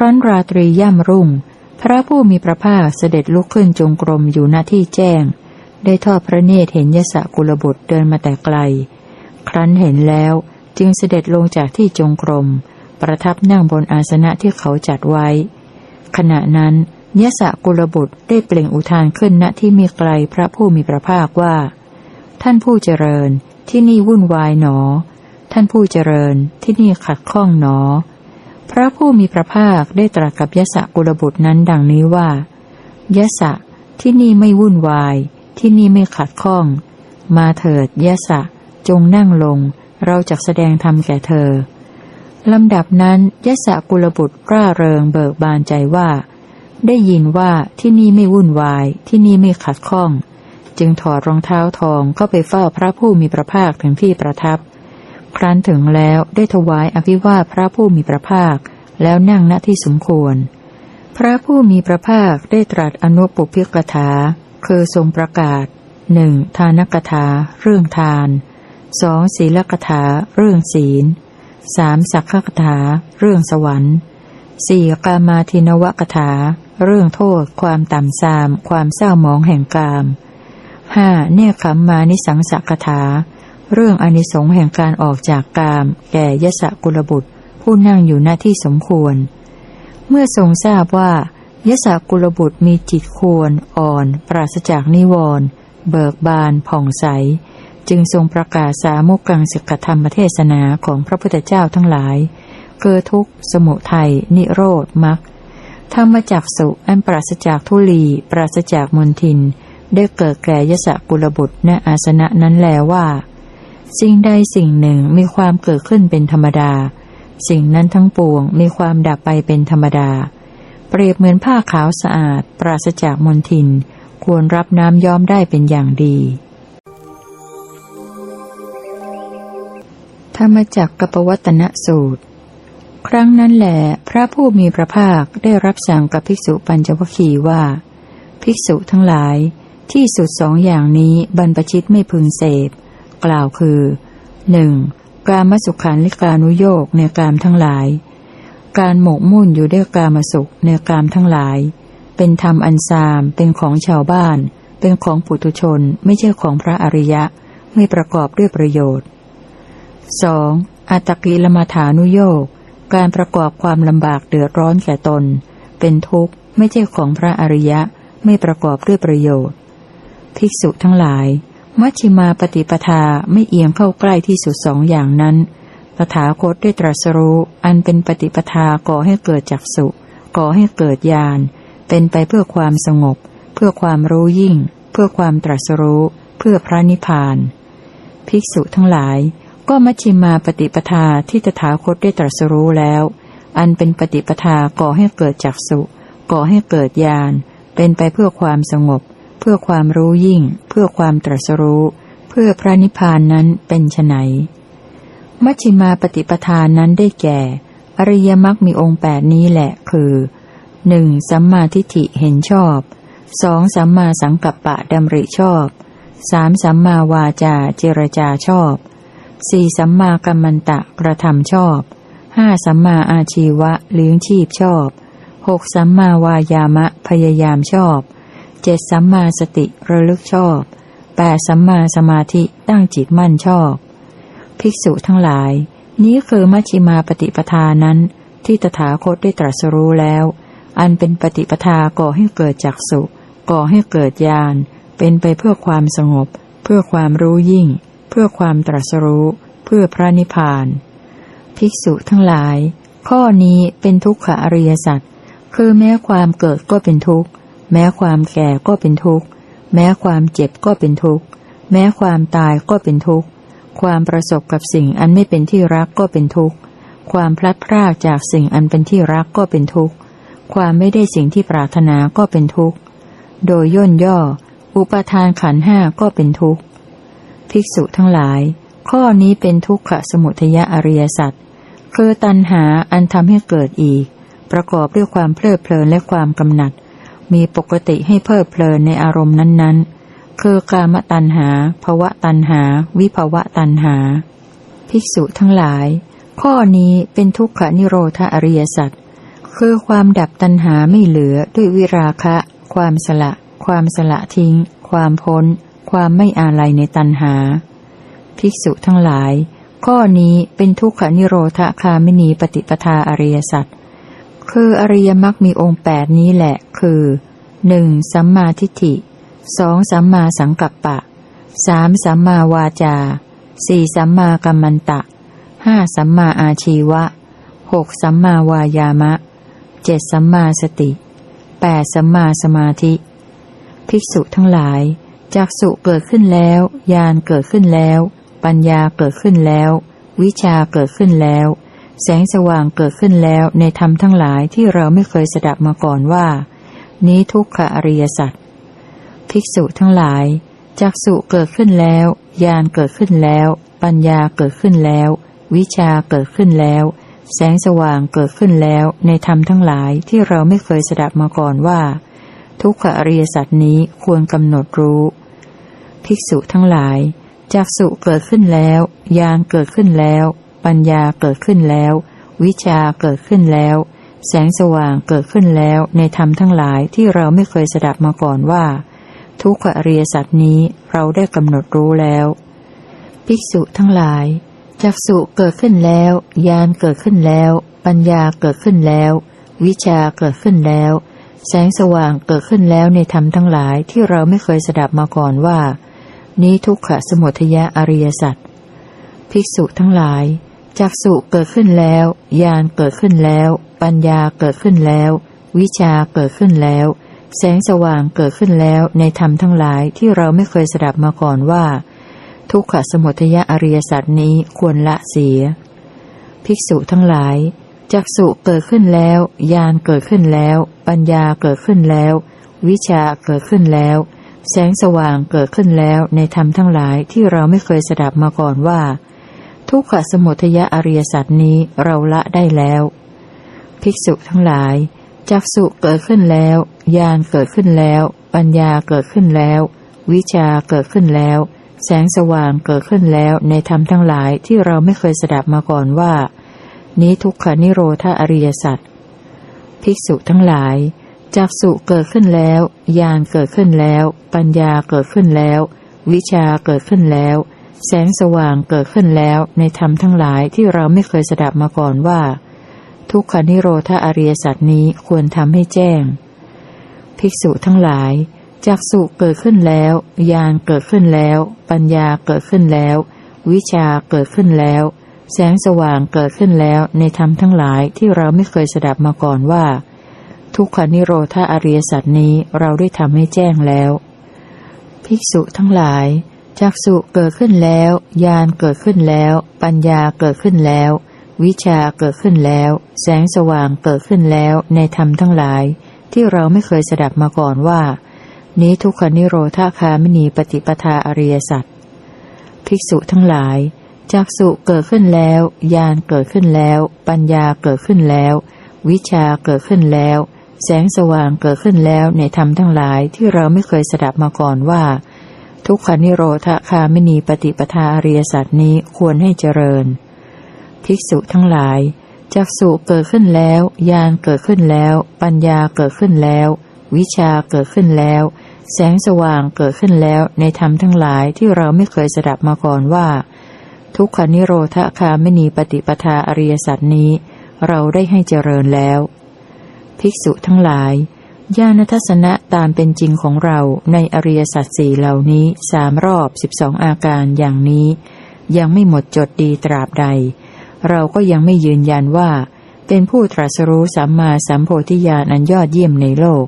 ครั้นราตรีย่ำรุ่ง พระผู้มีพระภาคเสด็จลุกขึ้นจงกรมอยู่หน้าที่แจ้ง ได้ทอดพระเนตรเห็นยศกุลบุตรเดินมาแต่ไกล ครั้นเห็นแล้วจึงเสด็จลงจากที่จงกรม ประทับนั่งบนอาสนะที่เขาจัดไว้ ขณะนั้นยศกุลบุตรได้เปล่งอุทานขึ้นณที่มีไกลพระผู้มีพระภาคว่า ท่านผู้เจริญที่นี่วุ่นวายหนอ ท่านผู้เจริญที่นี่ขัดข้องหนอ พระผู้มีพระภาคได้ตรัสกับยศกุลบุตรนั้นดังนี้ว่ายศที่นี่ไม่วุ่นวาย ที่นี่ไม่ขัดข้อง มาเถิดยศจงนั่งลง เราจะแสดงธรรมแก่เธอลำดับนั้นยศกุลบุตรร่าเริงเบิกบานใจว่า ได้ยินว่าที่นี่ไม่วุ่นวาย ที่นี่ไม่ขัดข้อง จึงถอดรองเท้าทองเข้าไปเฝ้าพระผู้มีพระภาคถึงที่ประทับ ครั้นถึงแล้วได้ถวายอภิวาพระผู้มีพระภาค แล้วนั่งณที่สมควร พระผู้มีพระภาคได้ตรัสอนุปปิกถา คือทรงประกาศหนึ่งทานกถา เรื่องทานสองศีลกถา เรื่องศีลสามสักขกถา เรื่องสวรรค์สี่กามาทินวกถา เรื่องโทษ ความต่ำทราม ความเศร้าหมองแห่งกามห้าเนคขมมานิสังสกถา เรื่องอนิสงส์แห่งการออกจากกาม แก่ยศกุลบุตร ผู้นั่งอยู่หน้าที่สมควร เมื่อทรงทราบว่ายศกุลบุตรมีจิตควร อ่อน ปราศจากนิวรณ์เบิกบาน ผ่องใส จึงทรงประกาศสามุกังสิกธรรมเทศนาของพระพุทธเจ้าทั้งหลายเกิดทุกสมุทัย นิโรธมรรคธรรมจักสุอันปราศจากทุลี ปราศจากมนทิน ได้เกิดแก่ยศกุลบุตรณอาสนะนั้นแล้วว่า สิ่งใดสิ่งหนึ่งมีความเกิดขึ้นเป็นธรรมดา สิ่งนั้นทั้งปวงมีความดับไปเป็นธรรมดา เปรียบเหมือนผ้าขาวสะอาด ปราศจากมนทิน ควรรับน้ำย้อมได้เป็นอย่างดี ธรรมจักรกปวัตนสูตร ครั้งนั้นแหลพระผู้มีพระภาคได้รับสั่งกับภิกษุปัญจวคีว่า ภิกษุทั้งหลายที่สุดสองอย่างนี้บรรพชิตไม่พึงเสพ กล่าวคือหนึ่งกามสุขันลิกานุโยกในกามทั้งหลาย การหมกมุ่นอยู่ด้วยกามสุขในกามทั้งหลาย เป็นธรรมอันซาม เป็นของชาวบ้าน เป็นของปุถุชน ไม่ใช่ของพระอริยะ ไม่ประกอบด้วยประโยชน์สองอัตตกิลมาฐานุโยกการประกอบความลำบากเดือดร้อนแก่ตน เป็นทุกข์ไม่ใช่ของพระอริยะ ไม่ประกอบด้วยประโยชน์ ภิกษุทั้งหลาย มัชฌิมาปฏิปทาไม่เอียงเข้าใกล้ที่สุดสองอย่างนั้น ตถาคตได้ตรัสรู้ อันเป็นปฏิปทาก่อให้เกิดจักสุก่อให้เกิดญาณ เป็นไปเพื่อความสงบ เพื่อความรู้ยิ่ง เพื่อความตรัสรู้ เพื่อพระนิพพาน ภิกษุทั้งหลาย ก็มัชฌิมาปฏิปทาที่ตถาคตได้ตรัสรู้แล้ว อันเป็นปฏิปทาก่อให้เกิดจักสุก่อให้เกิดญาณ เป็นไปเพื่อความสงบ เพื่อความรู้ยิ่ง เพื่อความตรัสรู้ เพื่อพระนิพพานนั้นเป็นไนมัชฌิมาปฏิปทานนั้นได้แก่ อริยมรรคมีองค์แปดนี้แหละคือหนึ่งสัมมาทิฏฐิเห็นชอบสองสัมมาสังกัปปะดำริชอบสามสัมมาวาจาเจรจาชอบสี่สัมมากัมมันตะกระทำชอบห้าสัมมาอาชีวะเลี้ยงชีพชอบหกสัมมาวายามะพยายามชอบ จ็ดสัมมาสติระลึกชอบแปดสัมมาสมาธิตั้งจิตมั่นชอบ ภิกษุทั้งหลาย นี้คือมัชฌิมาปฏิปทานั้น ที่ตถาคตได้ตรัสรู้แล้ว อันเป็นปฏิปทาก่อให้เกิดจักสุก่อให้เกิดญาณเป็นไปเพื่อความสงบ เพื่อความรู้ยิ่ง เพื่อความตรัสรู้ เพื่อพระนิพพาน ภิกษุทั้งหลาย ข้อนี้เป็นทุกขอริยสัจคือแม้ความเกิดก็เป็นทุกข์ แม้ความแก่ก็เป็นทุกข์ แม้ความเจ็บก็เป็นทุกข์ แม้ความตายก็เป็นทุกข์ ความประสบกับสิ่งอันไม่เป็นที่รักก็เป็นทุกข์ ความพลัดพรากจากสิ่งอันเป็นที่รักก็เป็นทุกข์ ความไม่ได้สิ่งที่ปรารถนาก็เป็นทุกข์ โดยย่นย่อ อุปทานขันห้าก็เป็นทุกข์ ภิกษุทั้งหลาย ข้อนี้เป็นทุกขสมุทยอริยสัจ คือตัณหาอันทำให้เกิดอีก ประกอบด้วยความเพลิดเพลินและความกำหนัด มีปกติให้เพลิดเพลินในอารมณ์นั้นๆ คือกามตัณหาภวะตัณหา วิภวะตัณหา ภิกษุทั้งหลาย ข้อนี้เป็นทุกขนิโรธอริยสัจคือความดับตัณหาไม่เหลือด้วยวิราคะ ความสละ ความสละทิ้ง ความพ้น ความไม่อาลัยในตัณหา ภิกษุทั้งหลาย ข้อนี้เป็นทุกขนิโรธคามินีปฏิปทาอริยสัจ คืออริยมรรคมีองค์แปดนี้แหละ คือหนึ่งสัมมาทิฏฐิสองสัมมาสังกัปปะสามสัมมาวาจาสี่สัมมากัมมันตะห้าสัมมาอาชีวะหกสัมมาวายามะเจ็ดสัมมาสติแปดสัมมาสมาธิ ภิกษุทั้งหลายจากสุเกิดขึ้นแล้วญาณเกิดขึ้นแล้ว ปัญญาเกิดขึ้นแล้ว วิชาเกิดขึ้นแล้ว แสงสว่างเกิดขึ้นแล้วในธรรมทั้งหลายที่เราไม่เคยสดับมาก่อนว่า นี้ทุกขอริยสัจภิกษุทั้งหลายจากสุเกิดขึ้นแล้วญาณเกิดขึ้นแล้ว ปัญญาเกิดขึ้นแล้ว วิชาเกิดขึ้นแล้ว แสงสว่างเกิดขึ้นแล้วในธรรมทั้งหลายที่เราไม่เคยสดับมาก่อนว่า ทุกขอริยสัจนี้ควรกำหนดรู้ ภิกษุทั้งหลายจากสุเกิดขึ้นแล้วญาณเกิดขึ้นแล้ว ปัญญาเกิดขึ้นแล้ว วิชาเกิดขึ้นแล้ว แสงสว่างเกิดขึ้นแล้วในธรรมทั้งหลายที่เราไม่เคยสดับมาก่อนว่า ทุกขอริยสัจนี้เราได้กำหนดรู้แล้ว ภิกษุทั้งหลายจากสุเกิดขึ้นแล้วญาณเกิดขึ้นแล้ว ปัญญาเกิดขึ้นแล้ว วิชาเกิดขึ้นแล้ว แสงสว่างเกิดขึ้นแล้วในธรรมทั้งหลายที่เราไม่เคยสดับมาก่อนว่า นี้ทุกขสมุทยะอริยสัจภิกษุทั้งหลาย จากสุเกิดขึ้นแล้วญาณเกิดขึ้นแล้ว ปัญญาเกิดขึ้นแล้ว วิชาเกิดขึ้นแล้ว แสงสว่างเกิดขึ้นแล้วในธรรมทั้งหลายที่เราไม่เคยสดับมาก่อนว่า ทุกขสมุทยะอริยสัจนี้ควรละเสีย ภิกษุทั้งหลายจากสุเกิดขึ้นแล้วญาณเกิดขึ้นแล้ว ปัญญาเกิดขึ้นแล้ว วิชาเกิดขึ้นแล้ว แสงสว่างเกิดขึ้นแล้วในธรรมทั้งหลายที่เราไม่เคยสดับมาก่อนว่า ทุกขสมุทยะอริยสัจนี้เราละได้แล้ว ภิกษุทั้งหลายจากสุเกิดขึ้นแล้วญาณเกิดขึ้นแล้ว ปัญญาเกิดขึ้นแล้ว วิชาเกิดขึ้นแล้ว แสงสว่างเกิดขึ้นแล้วในธรรมทั้งหลายที่เราไม่เคยสดับมาก่อนว่า นี้ทุกขนิโรธาอริยสัจภิกษุทั้งหลายจากสุเกิดขึ้นแล้วญาณเกิดขึ้นแล้ว ปัญญาเกิดขึ้นแล้ว วิชาเกิดขึ้นแล้ว แสงสว่างเกิดขึ้นแล้วในธรรมทั้งหลายที่เราไม่เคยสดับมาก่อนว่า ทุกขนิโรธาอริยสัจนี้ควรทำให้แจ้ง ภิกษุทั้งหลายจากสุเกิดขึ้นแล้วญาณเกิดขึ้นแล้ว ปัญญาเกิดขึ้นแล้ว วิชาเกิดขึ้นแล้ว แสงสว่างเกิดขึ้นแล้วในธรรมทั้งหลายที่เราไม่เคยสดับมาก่อนว่า ทุกขนิโรธาอริยสัจนี้เราได้ทำให้แจ้งแล้ว ภิกษุทั้งหลาย จากสุเกิดขึ้นแล้วญาณเกิดขึ้นแล้ว ปัญญาเกิดขึ้นแล้ว วิชาเกิดขึ้นแล้ว แสงสว่างเกิดขึ้นแล้วในธรรมทั้งหลาย ที่เราไม่เคยสดับมาก่อนว่า นี้ทุกขนิโรธาคามินีปฏิปทาอริยสัจภิกษุทั้งหลายจากสุเกิดขึ้นแล้วญาณเกิดขึ้นแล้ว ปัญญาเกิดขึ้นแล้ว วิชาเกิดขึ้นแล้ว แสงสว่างเกิดขึ้นแล้วในธรรมทั้งหลายที่เราไม่เคยสดับมาก่อนว่า ทุกขนิโรธคามินีปฏิปทาอริยสัจนี้ควรให้เจริญ ภิกษุทั้งหลายจากสุเกิดขึ้นแล้วญาณเกิดขึ้นแล้ว ปัญญาเกิดขึ้นแล้ว วิชาเกิดขึ้นแล้ว แสงสว่างเกิดขึ้นแล้วในธรรมทั้งหลายที่เราไม่เคยสดับมาก่อนว่า ทุกขนิโรธคามินีปฏิปทาอริยสัจนี้ เราได้ให้เจริญแล้ว ภิกษุทั้งหลาย ญาณทัศนะตามเป็นจริงของเราในอริยสัจสี่เหล่านี้สามรอบสิบสองอาการอย่างนี้ ยังไม่หมดจดดีตราบใด เราก็ยังไม่ยืนยันว่า เป็นผู้ตรัสรู้สัมมาสัมโพธิญาณอันยอดเยี่ยมในโลก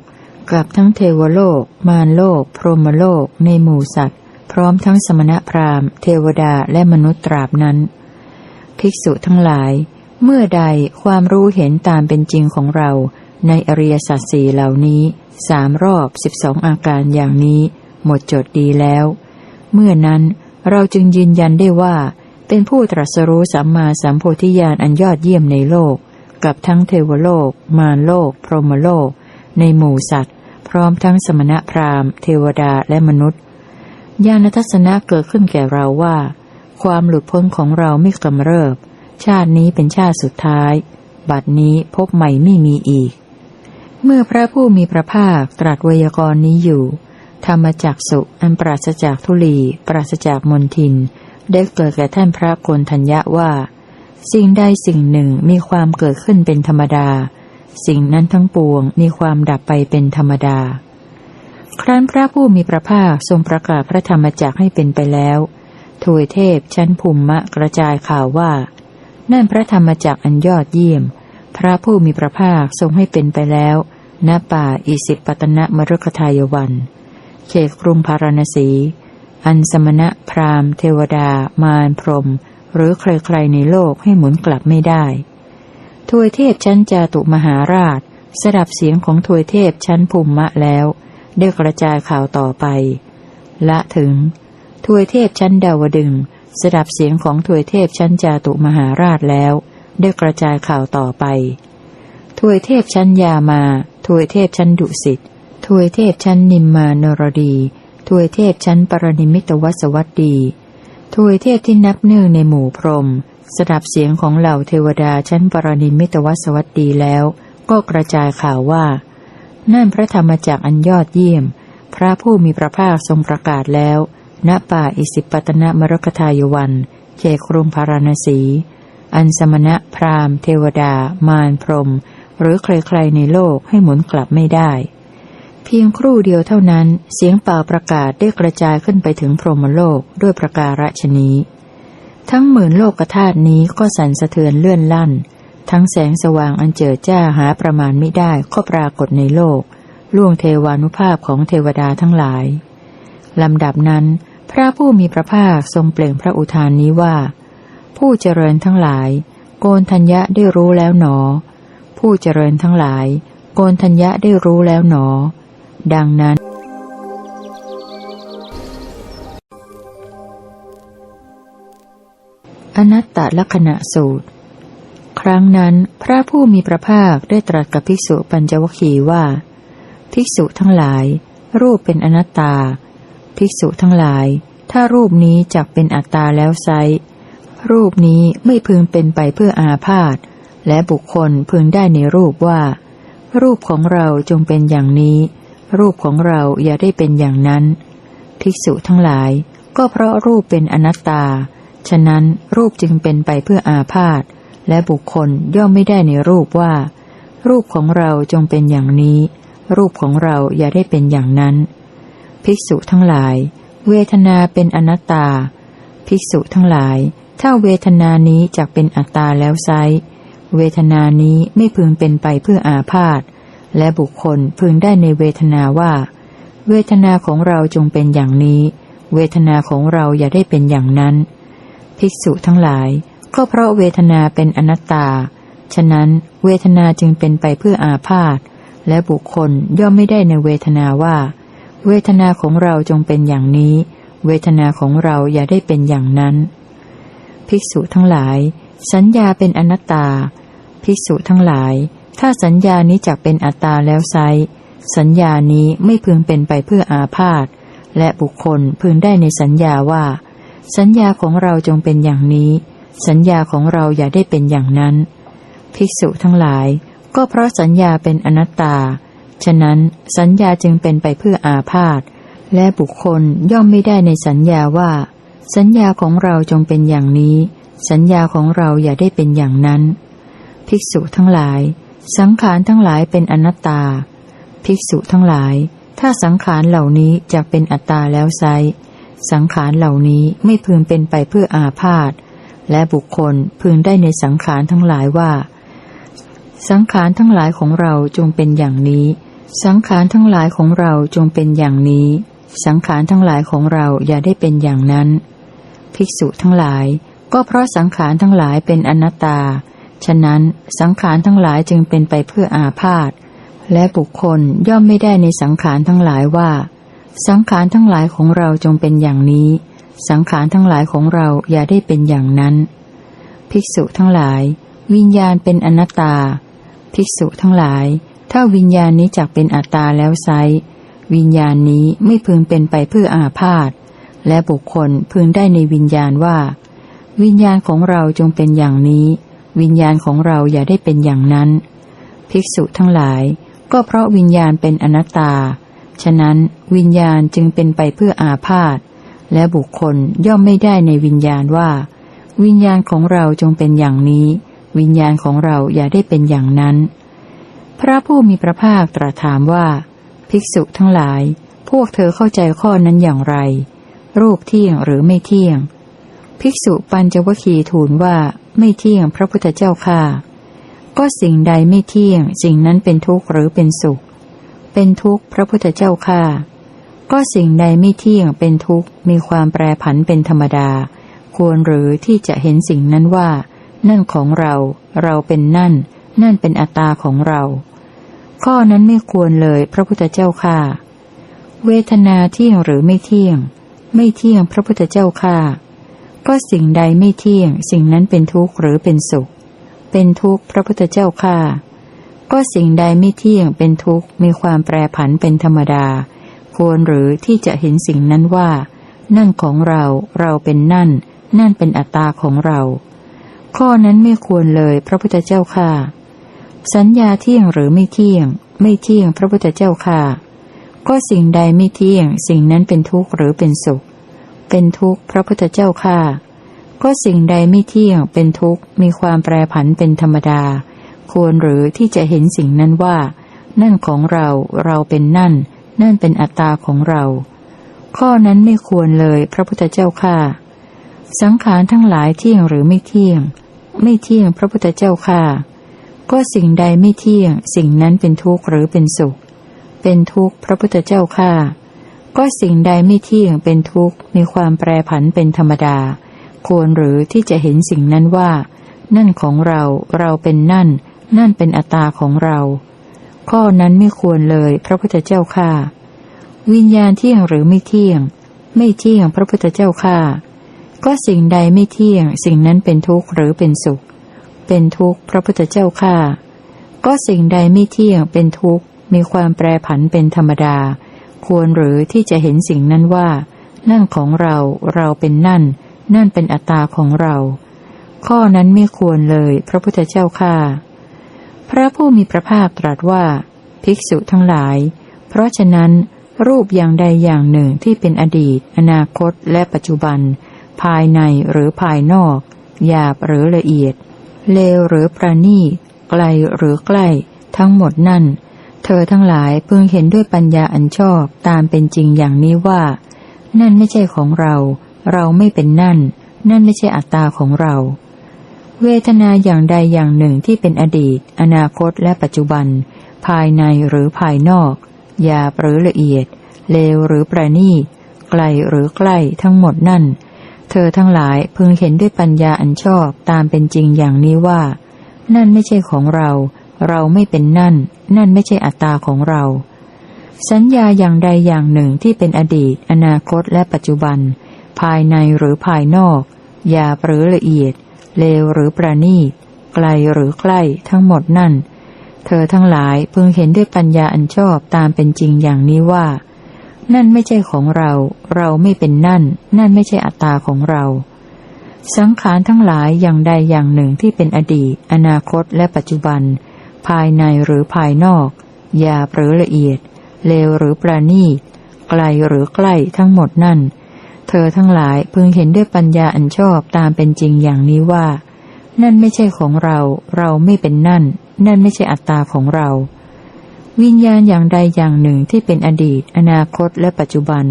กับทั้งเทวโลก มารโลก พรหมโลก ในหมู่สัตว์ พร้อมทั้งสมณพราหมณ์ เทวดาและมนุษย์ตราบนั้น ภิกษุทั้งหลาย เมื่อใดความรู้เห็นตามเป็นจริงของเรา ในอริยสัจสี่เหล่านี้สามรอบสิบสองอาการอย่างนี้หมดจดดีแล้ว เมื่อนั้นเราจึงยืนยันได้ว่า เป็นผู้ตรัสรู้สัมมาสัมโพธิญาณอันยอดเยี่ยมในโลก กับทั้งเทวโลก มารโลก พรหมโลก ในหมู่สัตว์ พร้อมทั้งสมณะพราหมณ์ เทวดาและมนุษย์ญาณทัศนะเกิดขึ้นแก่เราว่า ความหลุดพ้นของเราไม่กำเริบ ชาตินี้เป็นชาติสุดท้าย บัดนี้พบใหม่ไม่มีอีก เมื่อพระผู้มีพระภาคตรัสไวยากรณ์นี้อยู่ ธรรมจักสุอันปราศจากทุลี ปราศจากมนทิน ได้เกิดแก่ท่านพระโกนทัญญะว่า สิ่งใดสิ่งหนึ่งมีความเกิดขึ้นเป็นธรรมดา สิ่งนั้นทั้งปวงมีความดับไปเป็นธรรมดา ครั้นพระผู้มีพระภาคทรงประกาศพระธรรมจักให้เป็นไปแล้วทวยเทพชั้นภูมิมะกระจายข่าวว่า นั่นพระธรรมจักอันยอดเยี่ยม พระผู้มีพระภาคทรงให้เป็นไปแล้วณป่าอิสิปตนะมรุกทายวัน เขตกรุงพาราณสี อันสมณะพราหมณ์ เทวดา มารพรหมหรือใครๆในโลกให้หมุนกลับไม่ได้ทวยเทพชั้นจาตุมหาราช สดับเสียงของทวยเทพชั้นภูมิมะแล้ว ได้กระจายข่าวต่อไป ละถึง ทวยเทพชั้นดาวดึงสดับเสียงของทวยเทพชั้นจาตุมหาราชแล้ว ได้กระจายข่าวต่อไป ทวยเทพชั้นยามา ทวยเทพชั้นดุสิต ทวยเทพชั้นนิมมานรดี ทวยเทพชั้นปรนิมิตวสวัสดี ทวยเทพที่นับเนื่องในหมู่พรม สดับเสียงของเหล่าเทวดาชั้นปรนิมิตวสวัสดีแล้ว ก็กระจายข่าวว่า นั่นพระธรรมจักอันยอดเยี่ยม พระผู้มีพระภาคทรงประกาศแล้ว ณป่าอิสิปตนมรกทายวันเขตกรุงพาราณสี อันสมณะพราหมณ์ เทวดา มารพรหมหรือใครๆในโลกให้หมุนกลับไม่ได้ เพียงครู่เดียวเท่านั้น เสียงเป่าประกาศได้กระจายขึ้นไปถึงพรหมโลกด้วยประการฉนี้ ทั้งหมื่นโลกธาตุนี้ก็สั่นสะเทือนเลื่อนลั่น ทั้งแสงสว่างอันเจิดจ้าหาประมาณไม่ได้ก็ปรากฏในโลก ล่วงเทวานุภาพของเทวดาทั้งหลายลำดับนั้น พระผู้มีพระภาคทรงเปล่งพระอุทานนี้ว่า ผู้เจริญทั้งหลาย โกนทัญญะได้รู้แล้วหนอ ผู้เจริญทั้งหลาย โกนทัญญะได้รู้แล้วหนอ ดังนั้นอนัตตลักษณะสูตร ครั้งนั้นพระผู้มีพระภาคได้ตรัสกับภิกษุปัญจวคีว่า ภิกษุทั้งหลาย รูปเป็นอนัตตา ภิกษุทั้งหลาย ถ้ารูปนี้จักเป็นอัตตาแล้วไซ รูปนี้ไม่พึงเป็นไปเพื่ออาพาธและบุคคลพึงได้ในรูปว่า รูปของเราจงเป็นอย่างนี้ รูปของเราอย่าได้เป็นอย่างนั้น ภิกษุทั้งหลาย ก็เพราะรูปเป็นอนัตตา ฉะนั้นรูปจึงเป็นไปเพื่ออาพาธและบุคคลย่อมไม่ได้ในรูปว่า รูปของเราจงเป็นอย่างนี้ รูปของเราอย่าได้เป็นอย่างนั้น ภิกษุทั้งหลาย เวทนาเป็นอนัตตา ภิกษุทั้งหลาย ถ้าเวทนานี้จักเป็นอัตตาแล้วไซเวทนานี้ไม่พึงเป็นไปเพื่ออาพาธและบุคคลพึงได้ในเวทนาว่า เวทนาของเราจงเป็นอย่างนี้ เวทนาของเราอย่าได้เป็นอย่างนั้น ภิกษุทั้งหลาย ก็เพราะเวทนาเป็นอนัตตา ฉะนั้นเวทนาจึงเป็นไปเพื่ออาพาธและบุคคลย่อมไม่ได้ในเวทนาว่า เวทนาของเราจงเป็นอย่างนี้ เวทนาของเราอย่าได้เป็นอย่างนั้น ภิกษุทั้งหลาย สัญญาเป็นอนัตตา ภิกษุทั้งหลาย ถ้าสัญญานี้จักเป็นอัตตาแล้วไซสัญญานี้ไม่พึงเป็นไปเพื่ออาพาธและบุคคลพึงได้ในสัญญาว่า สัญญาของเราจงเป็นอย่างนี้ สัญญาของเราอย่าได้เป็นอย่างนั้น ภิกษุทั้งหลาย ก็เพราะสัญญาเป็นอนัตตา ฉะนั้นสัญญาจึงเป็นไปเพื่ออาพาธและบุคคลย่อมไม่ได้ในสัญญาว่า สัญญาของเราจงเป็นอย่างนี้ สัญญาของเราอย่าได้เป็นอย่างนั้น ภิกษุทั้งหลาย สังขารทั้งหลายเป็นอนัตตา ภิกษุทั้งหลาย ถ้าสังขารเหล่านี้จะเป็นอัตตาแล้วไซสังขารเหล่านี้ไม่พึงเป็นไปเพื่ออาพาธและบุคคลพึงได้ในสังขารทั้งหลายว่า สังขารทั้งหลายของเราจงเป็นอย่างนี้ สังขารทั้งหลายของเราจงเป็นอย่างนี้ สังขารทั้งหลายของเราอย่าได้เป็นอย่างนั้น ภิกษุทั้งหลาย ก็เพราะสังขารทั้งหลายเป็นอนัตตา ฉะนั้นสังขารทั้งหลายจึงเป็นไปเพื่ออาพาธและบุคคลย่อมไม่ได้ในสังขารทั้งหลายว่า สังขารทั้งหลายของเราจงเป็นอย่างนี้ สังขารทั้งหลายของเราอย่าได้เป็นอย่างนั้น ภิกษุทั้งหลาย วิญญาณเป็นอนัตตา ภิกษุทั้งหลาย ถ้าวิญญาณนี้จักเป็นอัตตาแล้วไซวิญญาณนี้ไม่พึงเป็นไปเพื่ออาพาธ และบุคคลพึงได้ในวิญญาณว่า วิญญาณของเราจงเป็นอย่างนี้ วิญญาณของเราอย่าได้เป็นอย่างนั้น ภิกษุทั้งหลาย ก็เพราะวิญญาณเป็นอนัตตา ฉะนั้นวิญญาณจึงเป็นไปเพื่ออาพาธและบุคคลย่อมไม่ได้ในวิญญาณว่า วิญญาณของเราจงเป็นอย่างนี้ วิญญาณของเราอย่าได้เป็นอย่างนั้น พระผู้มีพระภาคตรัสถามว่า ภิกษุทั้งหลาย พวกเธอเข้าใจข้อนั้นอย่างไร รูปเที่ยงหรือไม่เที่ยง ภิกษุปัญจวคีทูลว่าไม่เที่ยงพระพุทธเจ้าค่ะ ก็สิ่งใดไม่เที่ยง สิ่งนั้นเป็นทุกข์หรือเป็นสุข เป็นทุกข์พระพุทธเจ้าค่ะ ก็สิ่งใดไม่เที่ยงเป็นทุกข์มีความแปรผันเป็นธรรมดา ควรหรือที่จะเห็นสิ่งนั้นว่า นั่นของเรา เราเป็นนั่น นั่นเป็นอัตตาของเรา ข้อนั้นไม่ควรเลยพระพุทธเจ้าค่ะ เวทนาเที่ยงหรือไม่เที่ยง ไม่เที่ยงพระพุทธเจ้าค่ะ ก็สิ่งใดไม่เที่ยง สิ่งนั้นเป็นทุกข์หรือเป็นสุข เป็นทุกข์พระพุทธเจ้าค่ะ ก็สิ่งใดไม่เที่ยงเป็นทุกข์มีความแปรผันเป็นธรรมดา ควรหรือที่จะเห็นสิ่งนั้นว่า นั่นของเราเราเป็นนั่น นั่นเป็นอัตตาของเรา ข้อนั้นไม่ควรเลยพระพุทธเจ้าค่ะ สัญญาเที่ยงหรือไม่เที่ยง ไม่เที่ยงพระพุทธเจ้าค่ะ ก็สิ่งใดไม่เที่ยง สิ่งนั้นเป็นทุกข์หรือเป็นสุข เป็นทุกข์พระพุทธเจ้าค่ะก็สิ่งใดไม่เที่ยง เป็นทุกข์มีความแปรผันเป็นธรรมดา ควรหรือที่จะเห็นสิ่งนั้นว่า นั่นของเราเราเป็นนั่น นั่นเป็นอัตตาของเรา ข้อนั้นไม่ควรเลยพระพุทธเจ้าค่ะสังขารทั้งหลายเที่ยงหรือไม่เที่ยง ไม่เที่ยงพระพุทธเจ้าค่ะก็สิ่งใดไม่เที่ยง สิ่งนั้นเป็นทุกข์หรือเป็นสุข เป็นทุกข์พระพุทธเจ้าค่ะก็สิ่งใดไม่เที่ยงเป็นทุกข์มีความแปรผันเป็นธรรมดา ควรหรือที่จะเห็นสิ่งนั้นว่า นั่นของเราเราเป็นนั่น นั่นเป็นอัตตาของเรา ข้อนั้นไม่ควรเลยพระพุทธเจ้าค่ะวิญญาณเที่ยงหรือไม่เที่ยง ไม่เที่ยงพระพุทธเจ้าค่ะก็สิ่งใดไม่เที่ยง สิ่งนั้นเป็นทุกข์หรือเป็นสุข เป็นทุกข์พระพุทธเจ้าค่ะก็สิ่งใดไม่เที่ยงเป็นทุกข์ มีความแปรผันเป็นธรรมดา ควรหรือที่จะเห็นสิ่งนั้นว่า นั่นของเราเราเป็นนั่น นั่นเป็นอัตตาของเรา ข้อนั้นไม่ควรเลยพระพุทธเจ้าค่ะพระผู้มีพระภาคตรัสว่า ภิกษุทั้งหลาย เพราะฉะนั้น รูปอย่างใดอย่างหนึ่งที่เป็นอดีต อนาคตและปัจจุบัน ภายในหรือภายนอก หยาบหรือละเอียด เลวหรือประณีตไกลหรือใกล้ ทั้งหมดนั่น เธอทั้งหลายพึงเห็นด้วยปัญญาอันชอบตามเป็นจริงอย่างนี้ว่า นั่นไม่ใช่ของเรา เราไม่เป็นนั่น นั่นไม่ใช่อัตตาของเรา เวทนาอย่างใดอย่างหนึ่งที่เป็นอดีต อนาคตและปัจจุบัน ภายในหรือภายนอกหยาบหรือละเอียด เลวหรือประณีตไกลหรือใกล้ทั้งหมดนั่น เธอทั้งหลายพึงเห็นด้วยปัญญาอันชอบตามเป็นจริงอย่างนี้ว่า นั่นไม่ใช่ของเรา เราไม่เป็นนั่น นั่นไม่ใช่อัตตาของเรา สัญญาอย่างใดอย่างหนึ่งที่เป็นอดีต อนาคตและปัจจุบัน ภายในหรือภายนอกหยาบหรือละเอียด เลวหรือประณีต ไกลหรือใกล้ทั้งหมดนั่น เธอทั้งหลายพึงเห็นด้วยปัญญาอันชอบตามเป็นจริงอย่างนี้ว่า นั่นไม่ใช่ของเรา เราไม่เป็นนั่น นั่นไม่ใช่อัตตาของเราสังขารทั้งหลายอย่างใดอย่างหนึ่งที่เป็นอดีต อนาคตและปัจจุบัน ภายในหรือภายนอกหยาบหรือละเอียด เลวหรือประณีตไกลหรือใกล้ทั้งหมดนั่น เธอทั้งหลายพึงเห็นด้วยปัญญาอันชอบตามเป็นจริงอย่างนี้ว่า นั่นไม่ใช่ของเรา เราไม่เป็นนั่น นั่นไม่ใช่อัตตาของเรา วิญญาณอย่างใดอย่างหนึ่งที่เป็นอดีต อนาคตและปัจจุบัน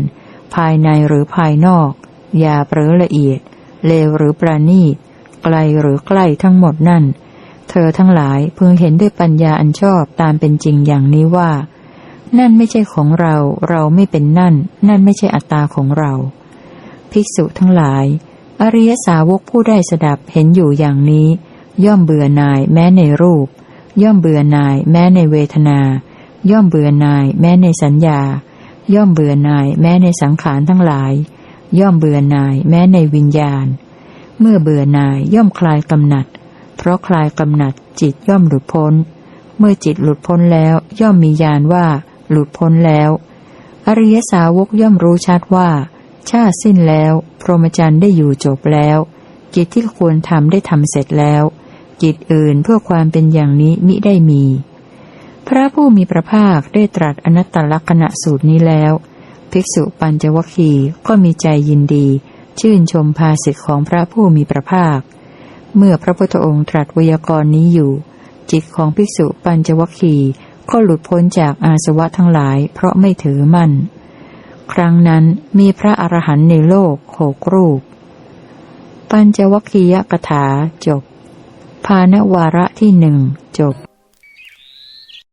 ภายในหรือภายนอกหยาบหรือละเอียด เลวหรือประณีตไกลหรือใกล้ทั้งหมดนั่น เธอทั้งหลายพึงเห็นด้วยปัญญาอันชอบตามเป็นจริงอย่างนี้ว่า นั่นไม่ใช่ของเรา เราไม่เป็นนั่น นั่นไม่ใช่อัตตาของเรา ภิกษุทั้งหลาย อริยสาวกผู้ได้สดับเห็นอยู่อย่างนี้ ย่อมเบื่อหน่ายแม้ในรูป ย่อมเบื่อหน่ายแม้ในเวทนา ย่อมเบื่อหน่ายแม้ในสัญญา ย่อมเบื่อหน่ายแม้ในสังขารทั้งหลาย ย่อมเบื่อหน่ายแม้ในวิญญาณ เมื่อเบื่อหน่ายย่อมคลายกำหนัด เพราะคลายกำหนัดจิตย่อมหลุดพ้น เมื่อจิตหลุดพ้นแล้วย่อมมีญาณว่าหลุดพ้นแล้ว อริยสาวกย่อมรู้ชัดว่า ชาติสิ้นแล้ว พรหมจรรย์ได้อยู่จบแล้ว กิจที่ควรทำได้ทำเสร็จแล้วจิตอื่นเพื่อความเป็นอย่างนี้มิได้มี พระผู้มีพระภาคได้ตรัสอนัตตลักษณะสูตรนี้แล้ว ภิกษุปัญจวคีก็มีใจยินดี ชื่นชมภาสิทธิของพระผู้มีพระภาค เมื่อพระพุทธองค์ตรัสวยากรณ์นี้อยู่ จิตของภิกษุปัญจวัคคีก็หลุดพ้นจากอาสวะทั้งหลาย เพราะไม่ถือมั่น ครั้งนั้นมีพระอรหันต์ในโลกหกรูป ปัญจวัคคียกถาจบ ภาณวาระที่หนึ่งจบ